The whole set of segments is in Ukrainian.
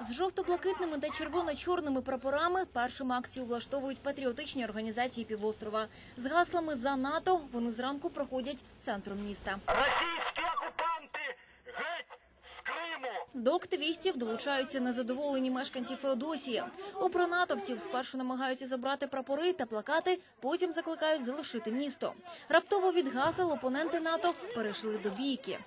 З жовто-блакитними та червоно-чорними прапорами першими акцію влаштовують патріотичні організації півострова. З гаслами за НАТО вони зранку проходять центром міста. Російські окупанти геть з Криму! До активістів долучаються незадоволені мешканці Феодосії. Упронатовців спершу намагаються забрати прапори та плакати, потім закликають залишити місто. Раптово від гасел опоненти НАТО перейшли до бійки.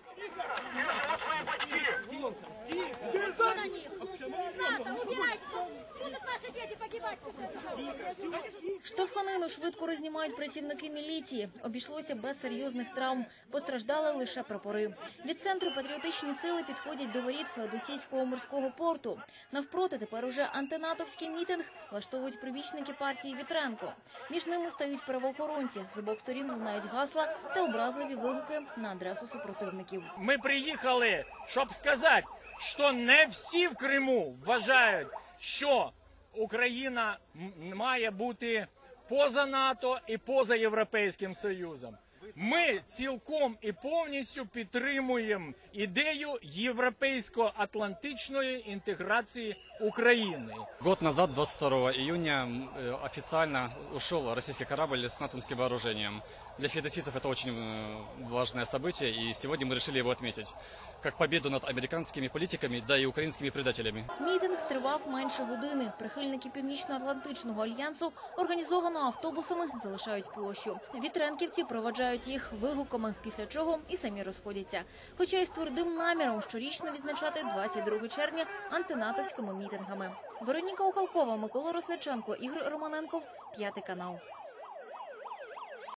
Штовханину швидко рознімають працівники міліції. Обійшлося без серйозних травм. Постраждали лише прапори. Від центру патріотичні сили підходять до воріт Феодосійського морського порту. Навпроти тепер уже антинатовський мітинг влаштовують прибічники партії Вітренко. Між ними стають правоохоронці. З обох сторін лунають гасла та образливі вигуки на адресу супротивників. Ми приїхали, щоб сказати, що не всі в Криму вважають, що Україна має бути поза НАТО і поза Європейським Союзом. Ми цілком і повністю підтримуємо ідею європейсько-атлантичної інтеграції України. Год назад, 22 июня, м, э, официально ушел российский корабль с натомским вооружением. Для федоситов это очень э, важное событие, и сегодня мы решили его отметить. Как победу над американскими политиками, да и украинскими предателями. Мітинг тривав менше години. Прихильники Північно-Атлантичного альянсу організовано автобусами залишають площу. Вітренківці проваджають їх вигуками, після чого і самі розходяться. Хоча й з твердим наміром щорічно відзначати 22 червня антинатовськими мітингами. Вероніка Ухалкова, Микола Росляченко, Ігор Романенко, п'ятий канал.